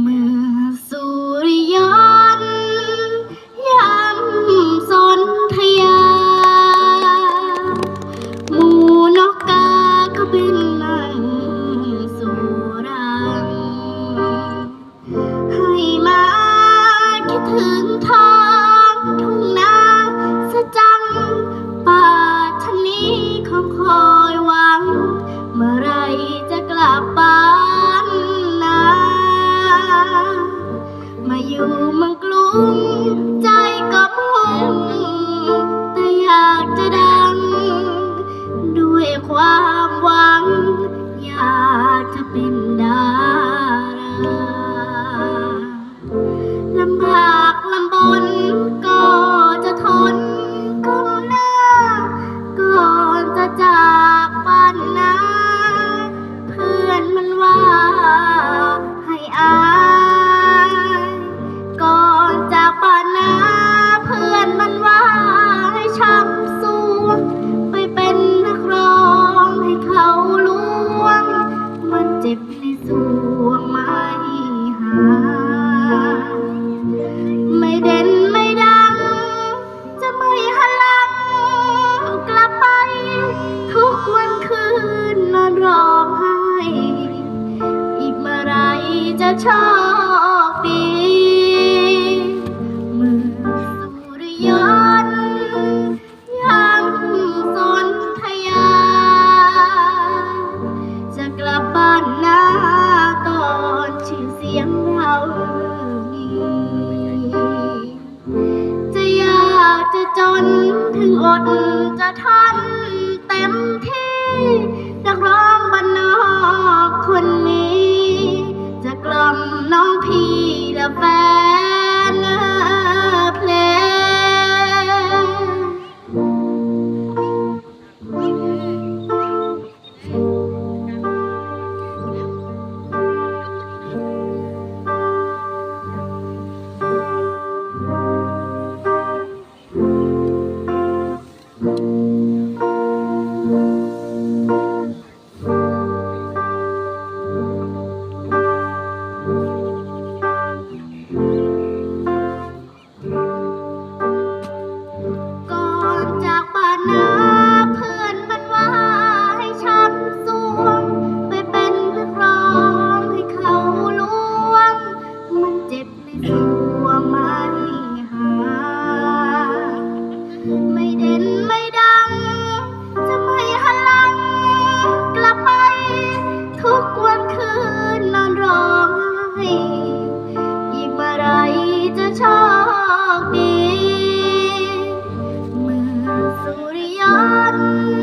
เมือ อดจะทันเต็มที่นักร้องบรรนอกคน body.